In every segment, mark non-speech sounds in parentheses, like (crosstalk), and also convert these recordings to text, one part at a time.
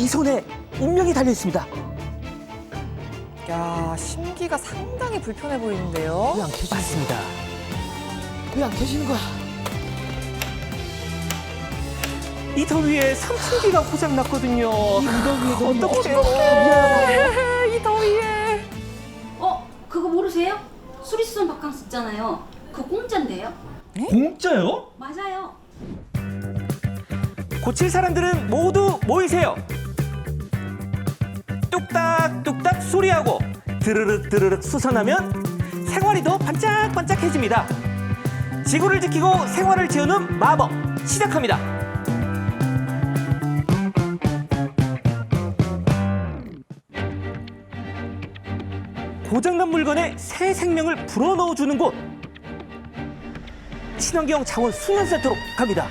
이 손에 운명이 달려 있습니다. 야, 심기가 상당히 불편해 보이는데요. 왜 안 켜지는 맞습니다. 왜 안 켜지는 거야? 이 더 위에 선풍기가 고장 났거든요. 이 무더위에 어떻게 미안하다. 이 더위에. 어? 그거 모르세요? 수리수선 바캉스 있잖아요. 그거 공짜인데요? 공짜요? 맞아요. 고칠 사람들은 모두 모이세요. 뚝딱뚝딱 소리하고 드르륵 드르륵 수선하면 생활이 더 반짝반짝해집니다. 지구를 지키고 생활을 지우는 마법 시작합니다. 고장난 물건에 새 생명을 불어넣어 주는 곳. 친환경 자원 수년센터로 갑니다.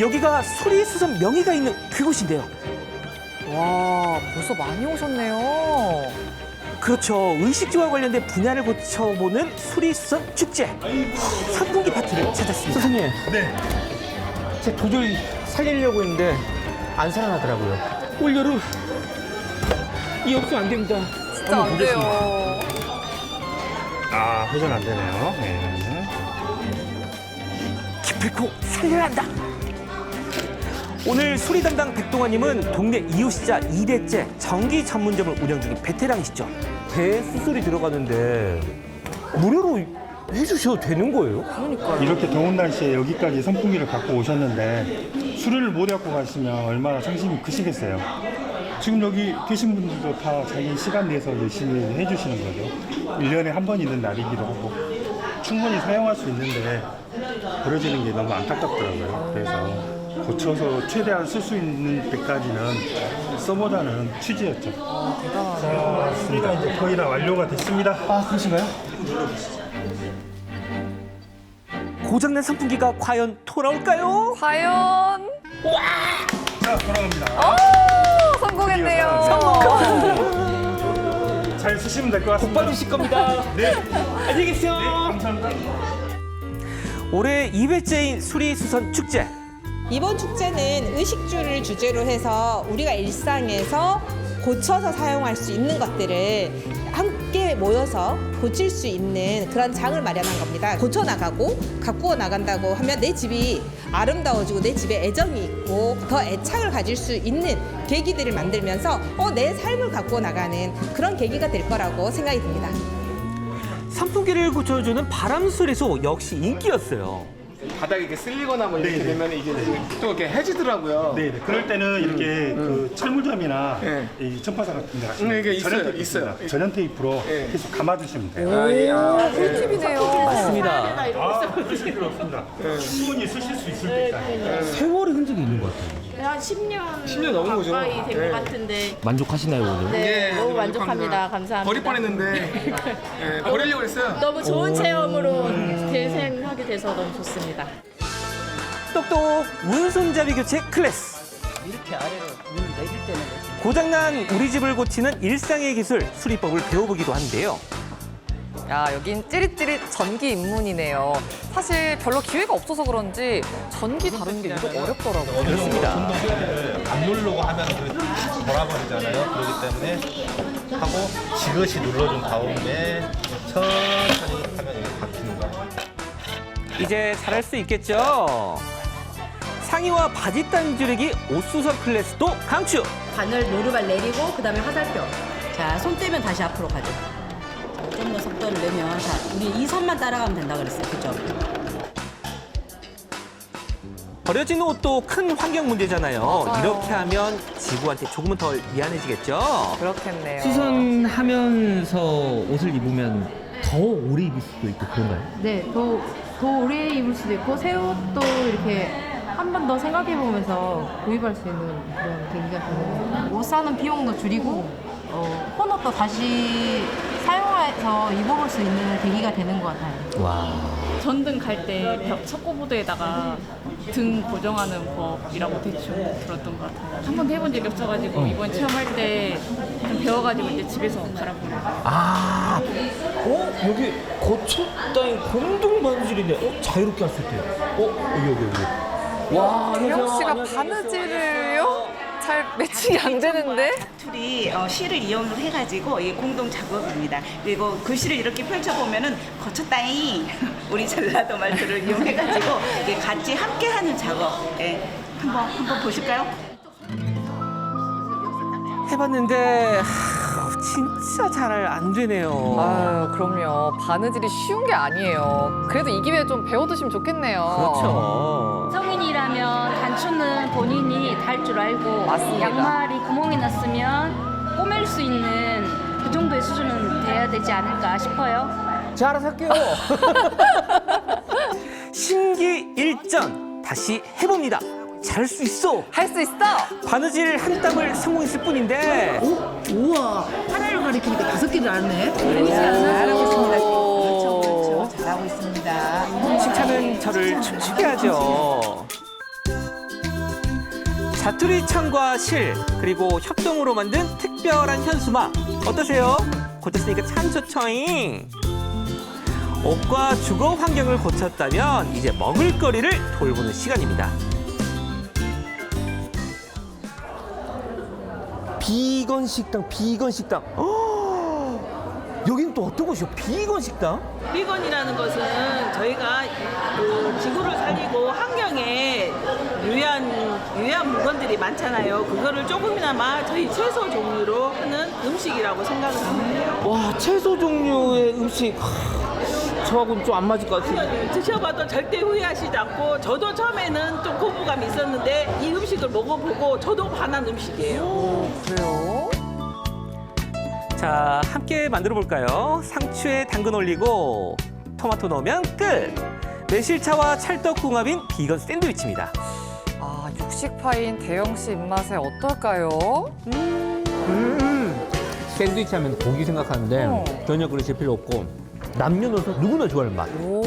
여기가 수리수선 명의가 있는 그곳인데요. 와, 벌써 많이 오셨네요. 그렇죠. 의식주와 관련된 분야를 고쳐보는 수리수선 축제. 선풍기 파티를 찾았습니다. 선생님. 네. 제가 도저히 살리려고 했는데 안 살아나더라고요. 올여름 이 없으면 안 됩니다. 진짜 안 돼요. 아, 회전 안 되네요. 네. 기필코 살려야 한다. 오늘 수리 담당 백동환님은 동네 이웃이자 2대째 전기 전문점을 운영 중인 베테랑이시죠. 대수술이 들어가는데 무료로 해주셔도 되는 거예요? 이렇게 더운 날씨에 여기까지 선풍기를 갖고 오셨는데 수리를 못 갖고 가시면 얼마나 상심이 크시겠어요. 지금 여기 계신 분들도 다 자기 시간 내서 열심히 해주시는 거죠. 1년에 한 번 있는 날이기도 하고 충분히 사용할 수 있는데 버려지는 게 너무 안타깝더라고요. 그래서 고쳐서 최대한 쓸 수 있는 때까지는 써보자는 취지였죠. 자, 수리가 이제 거의 다 완료가 됐습니다. 아, 그러신가요? 고장난 선풍기가 과연 돌아올까요? 과연 자, 돌아갑니다. 오, 성공했네요. 잘 쓰시면 될 것 같습니다. 받으실 겁니다. 네. 안녕히 계세요. 감사합니다. 올해 2회째인 수리수선 축제. 이번 축제는 의식주를 주제로 해서 우리가 일상에서 고쳐서 사용할 수 있는 것들을 함께 모여서 고칠 수 있는 그런 장을 마련한 겁니다. 고쳐 나가고 가꾸어 나간다고 하면 내 집이 아름다워지고 내 집에 애정이 있고 더 애착을 가질 수 있는 계기들을 만들면서 어, 내 삶을 가꾸어 나가는 그런 계기가 될 거라고 생각이 듭니다. 선풍기를 고쳐주는 바람수리소 역시 인기였어요. 바닥에 이렇게 쓸리거나 뭐 이렇게 네네. 되면 이게 또 이렇게 해지더라고요. 네, 네. 그럴 때는 이렇게 그 철물점이나 네. 이 천파사 같은 데 가시면 음, 이게 있어요, 전연 테이프 있어요. 있습니다. 전연 테이프로 네. 계속 감아주시면 돼요. 아, 예, 아, 예. 팁이네요. 맞습니다. 아, 그러실 필요 없습니다. 충분히 쓰실 수 있을 때까지. 세월의 흔적이 있는 것 같아요. 한 10년, 10년 넘은 거죠. 가까이 된 것 네. 같은데 만족하시나요, 오늘? 네, 예, 너무 만족합니다. 만족합니다. 감사합니다. 버릴 뻔했는데 (laughs) 예, 버리려고 했어요. 너무 좋은 체험으로 대생하게 돼서 너무 좋습니다. 똑똑 문손잡이 교체 클래스. 이렇게 아래로 문을 내릴 때는 고장난 우리 집을 고치는 일상의 기술 수리법을 배워보기도 하는데요. 야, 여긴 찌릿찌릿 전기 입문이네요. 사실 별로 기회가 없어서 그런지 전기 다루는 게 유독 어렵더라고요. 그렇습니다. 안 누르고 하면 그 돌아버리잖아요. 그렇기 때문에 하고 지그시 눌러준 다음에 천천히 하면 이게 바뀌는 거예요. 이제 잘할 수 있겠죠? 상의와 바지 단줄이기 옷수선 클래스도 강추! 바늘 노루발 내리고 그다음에 화살표. 자, 손 떼면 다시 앞으로 가죠. 좀 더 속도를 내면 자, 우리 이 선만 따라가면 된다 그랬어요. 그죠? 버려지는 옷도 큰 환경 문제잖아요. 맞아요. 이렇게 하면 지구한테 조금은 덜 미안해지겠죠? 그렇겠네요. 수선하면서 옷을 입으면 더 오래 입을 수도 있고 그런가요? 네, 더, 더 오래 입을 수도 있고 새 옷도 이렇게 한 번 더 생각해 보면서 구입할 수 있는 그런 계기가 되는. 옷 사는 비용도 줄이고 어, 혼옷도 다시 사용해서 입어볼 수 있는 계기가 되는 것 같아요. 와. 전등 갈때벽 석고보드에다가 등 고정하는 법이라고 대충 들었던 것 같아요. 한 번도 해본 적이 없어가지고 이번 체험할 때 좀 배워가지고 이제 집에서 갈아보려고. 아, 어? 여기 거쳤다인 공동 반질이네. 어? 자유롭게 할 수 있대요. 어? 여기, 여기, 여기. 와, 대영 씨가 바느질을요? 잘 매칭이 안 되는데? 둘이 어, 실을 이용을 해가지고 이 공동 작업입니다. 그리고 글씨를 이렇게 펼쳐보면은 거쳤다잉 (laughs) 우리 전라도 말투를 이용해가지고 이게 같이 함께하는 작업. 예, 한번 한번 보실까요? 해봤는데 하, 진짜 잘 안 되네요. 아유, 그럼요. 바느질이 쉬운 게 아니에요. 그래도 이 기회에 좀 배워두시면 좋겠네요. 그렇죠. 성인이라면 단추는 본인이 달 줄 알고 맞습니다. 양말이 구멍이 났으면 꼬맬 수 있는 그 정도의 수준은 돼야 되지 않을까 싶어요. 자, 알아서 할게요. (laughs) 심기일전 다시 해봅니다. 잘할 수 있어. 할 수 있어! 바느질 한 땀을 성공했을 뿐인데 우와 하나를 가리키니까 다섯 개를 알네. 잘하고 있습니다. 그렇죠, 잘하고 있습니다. 칭찬은 저를 춤추게 하죠. 자투리 창과 실 그리고 협동으로 만든 특별한 현수막 어떠세요? 고쳤으니까 참 좋죠잉. 옷과 주거 환경을 고쳤다면 이제 먹을거리를 돌보는 시간입니다. 비건 식당, 비건 식당. 여긴 또 어떤 곳이요? 비건 식당? 비건이라는 것은 저희가 그 지구를 살리고 환경에 유해한 유해한 물건들이 많잖아요. 그거를 조금이나마 저희 채소 종류로 하는 음식이라고 생각을 합니다. 와 채소 종류의 음식 하, 저하고는 좀 안 맞을 것 같아요. 드셔봐도 절대 후회하시지 않고 저도 처음에는 좀 거부감이 있었는데 이 음식을 먹어보고 저도 반한 음식이에요. 그래요? 자 함께 만들어 볼까요? 상추에 당근 올리고 토마토 넣으면 끝. 매실차와 찰떡 궁합인 비건 샌드위치입니다. 아, 육식파인 대영 씨 입맛에 어떨까요? 음, 샌드위치 하면 고기 생각하는데 어. 전혀 그러실 필요 없고 남녀노소 누구나 좋아하는 맛. 오.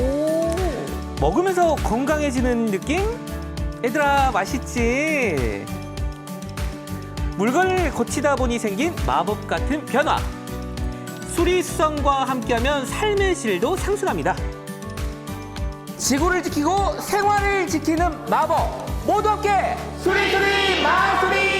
먹으면서 건강해지는 느낌? 얘들아 맛있지? 물건을 고치다 보니 생긴 마법 같은 변화. 수리수성과 함께하면 삶의 질도 상승합니다. 지구를 지키고 생활을 지키는 마법. 모두 함께 수리수리 마수리!